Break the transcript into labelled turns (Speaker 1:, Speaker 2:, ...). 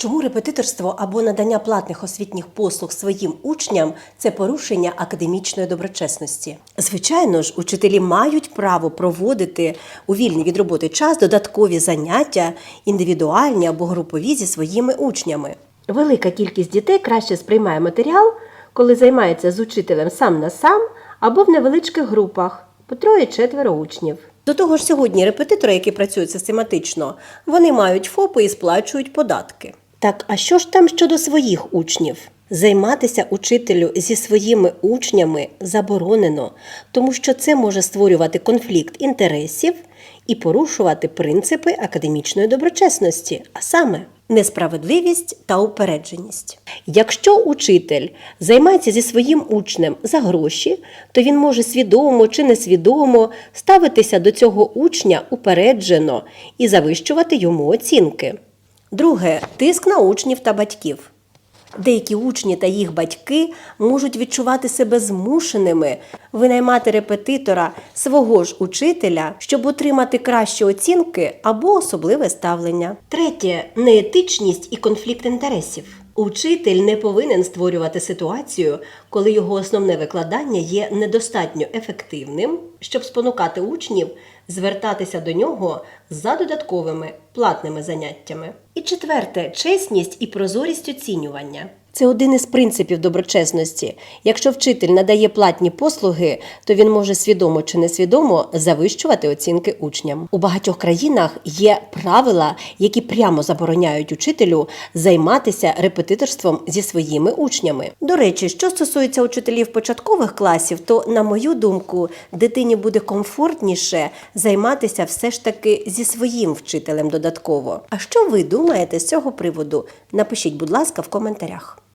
Speaker 1: Чому репетиторство або надання платних освітніх послуг своїм учням це порушення академічної доброчесності? Звичайно ж, учителі мають право проводити у вільний від роботи час додаткові заняття, індивідуальні або групові зі своїми учнями. Велика кількість дітей краще сприймає матеріал, коли займається з учителем сам на сам або в невеличких групах по троє-четверо учнів. До того ж, сьогодні репетитори, які працюють систематично, вони мають ФОПи і сплачують податки. Так, а що ж там щодо своїх учнів? Займатися учителю зі своїми учнями заборонено, тому що це може створювати конфлікт інтересів і порушувати принципи академічної доброчесності, а саме несправедливість та упередженість. Якщо учитель займається зі своїм учнем за гроші, то він може свідомо чи несвідомо ставитися до цього учня упереджено і завищувати йому оцінки. Друге тиск на учнів та батьків. Деякі учні та їх батьки можуть відчувати себе змушеними винаймати репетитора свого ж учителя, щоб отримати кращі оцінки або особливе ставлення. Третє неетичність і конфлікт інтересів. Учитель не повинен створювати ситуацію, коли його основне викладання є недостатньо ефективним, щоб спонукати учнів звертатися до нього за додатковими платними заняттями. І четверте чесність і прозорість оцінювання. Це один із принципів доброчесності. Якщо вчитель надає платні послуги, то він може свідомо чи несвідомо завищувати оцінки учням. У багатьох країнах є правила, які прямо забороняють учителю займатися репетиторством зі своїми учнями. До речі, що стосується учителів початкових класів, то, на мою думку, дитині буде комфортніше займатися все ж таки зі своїм вчителем додатково. А що ви думаєте з цього приводу? Напишіть, будь ласка, в коментарях.